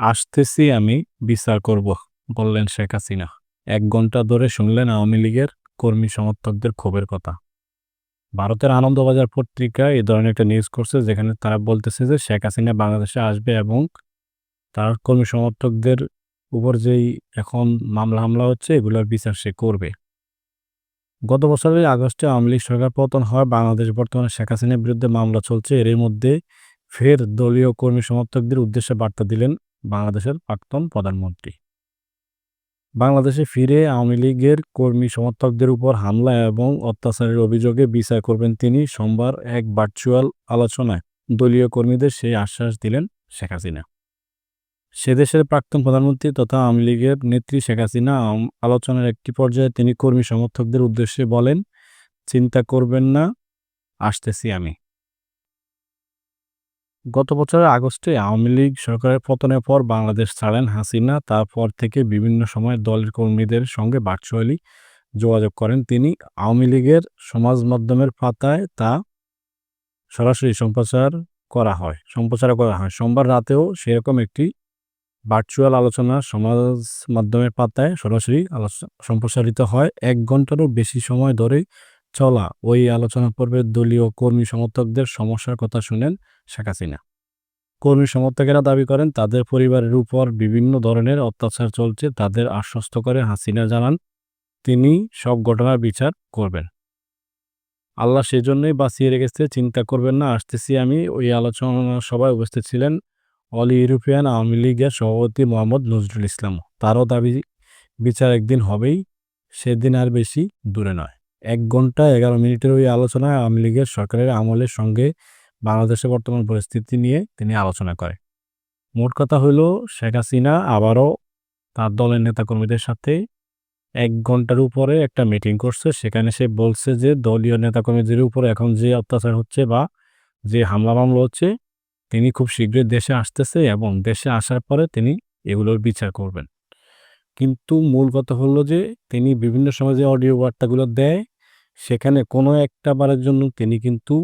আসতেছি আমি, বিচার করব, বললেন শেখ হাসিনা। এক ঘণ্টা ধরে শুনলেন আওয়ামী লীগের কর্মী সমর্থকদের ক্ষোভের কথা। ভারতের আনন্দবাজার পত্রিকা এই ধরনের একটা নিউজ করছে, যেখানে তারা বলতেছে যে শেখ হাসিনা বাংলাদেশে আসবে এবং তার কর্মী সমর্থকদের উপর যেই এখন মামলা হামলা হচ্ছে, এগুলোর বিচার সে করবে। গত বছরের আগস্টে আওয়ামী লীগ সরকার পতন হয় বাংলাদেশ বর্তমানে শেখ হাসিনার বিরুদ্ধে মামলা চলছে। এর মধ্যে ফের দলীয় কর্মী সমর্থকদের উদ্দেশ্যে বার্তা দিলেন বাংলাদেশের প্রাক্তন প্রধানমন্ত্রী। বাংলাদেশে ফিরে আওয়ামী লীগের কর্মী সমর্থকদের উপর হামলা এবং অত্যাচারের অভিযোগে বিচার করবেন তিনি সোমবার এক ভার্চুয়াল আলোচনায়। দলীয় কর্মীদের সেই আশ্বাস দিলেন শেখ হাসিনা। সে দেশের প্রাক্তন প্রধানমন্ত্রী তথা আওয়ামী লীগের নেত্রী শেখ হাসিনা আলোচনার একটি পর্যায়ে তিনি কর্মী সমর্থকদের উদ্দেশ্যে বলেন, চিন্তা করবেন না, আসতেছি আমি। গত বছরের আগস্টে আওয়ামী লীগ সরকারের পতনের পর বাংলাদেশ ছাড়েন হাসিনা। তারপর থেকে বিভিন্ন সময় দলের কর্মীদের সঙ্গে ভার্চুয়ালি যোগাযোগ করেন তিনি। আওয়ামী লীগের সমাজ মাধ্যমের পাতায় তা সরাসরি সম্প্রচার করা হয়, সম্প্রচার করা হয়। সোমবার রাতেও সেরকম একটি ভার্চুয়াল আলোচনা সমাজ মাধ্যমের পাতায় সরাসরি আলোচনা সম্প্রসারিত হয়। এক ঘন্টারও বেশি সময় ধরে চলা। ওই আলোচনা পর্বে দলীয় কর্মী সমর্থকদের সমস্যার কথা শুনেন শেখ হাসিনা। কর্মী সমর্থকেরা দাবি করেন, তাদের পরিবারের উপর বিভিন্ন ধরনের অত্যাচার চলছে, তাদের আশ্বস্ত করে হাসিনা জানান, তিনি সব ঘটনার বিচার করবেন। আল্লাহ সেজন্যই বাঁচিয়ে রেখেছে, চিন্তা করবেন না, আসতেছি আমি। ওই আলোচনা সভায় উপস্থিত ছিলেন অল ইউরোপিয়ান আওয়ামী লীগের সভাপতি মোহাম্মদ নজরুল ইসলাম। তারও দাবি, বিচার একদিন হবেই, সেদিন আর বেশি দূরে নয়। এক ঘণ্টা এগারো মিনিটের ওই আলোচনায় আওয়ামী লীগের সরকারের আমলের সঙ্গে বাংলাদেশের বর্তমান পরিস্থিতি নিয়ে তিনি আলোচনা করে মোট কথা হলো, শেখ হাসিনা আবারও তার দলের নেতাকর্মীদের সাথে এক ঘণ্টার উপরে একটা মিটিং করছে। সেখানে সে বলছে যে, দলীয় নেতাকর্মীদের উপরে এখন যে অত্যাচার হচ্ছে বা যে হামলা মামলা হচ্ছে, তিনি খুব শীঘ্রই দেশে আসতেছে এবং দেশে আসার পরে তিনি এগুলোর বিচার করবেন। কিন্তু মূল কথা হলো যে, তিনি বিভিন্ন সময় যে অডিও বার্তাগুলো দেয়। সেখানে কোনো একটা বারের জন্য তিনি কিন্তু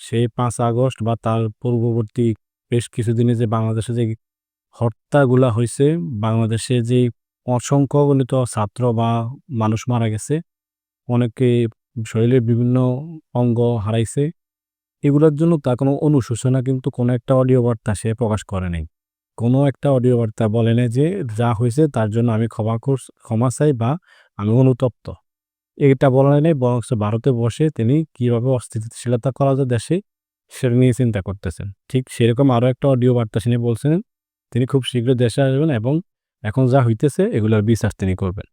সেই পাঁচ আগস্ট বা তার পূর্ববর্তী বেশ কিছুদিনে যে বাংলাদেশে যে হত্যাগুলা হয়েছে, বাংলাদেশে যে অসংখ্য গণিত ছাত্র বা মানুষ মারা গেছে, অনেকে শরীরের বিভিন্ন অঙ্গ হারাইছে, এগুলোর জন্য তার কোনো অনুশোচনা কিন্তু কোনো একটা অডিও বার্তা সে প্রকাশ করে নাই। কোনো একটা অডিও বার্তা বলে না যে যা হয়েছে তার জন্য আমি ক্ষমা কর ক্ষমা চাই বা আমি অনুতপ্ত। এটা বলা নেই বরং ভারতে বসে তিনি কীভাবে অস্থিতিশীলতা করা যায় দেশে সেটা নিয়ে চিন্তা করতেছেন। ঠিক সেরকম আরও একটা অডিও বার্তা শুনে বলছেন, তিনি খুব শীঘ্র দেশে আসবেন এবং এখন যা হইতেছে এগুলোর বিচার তিনি করবেন।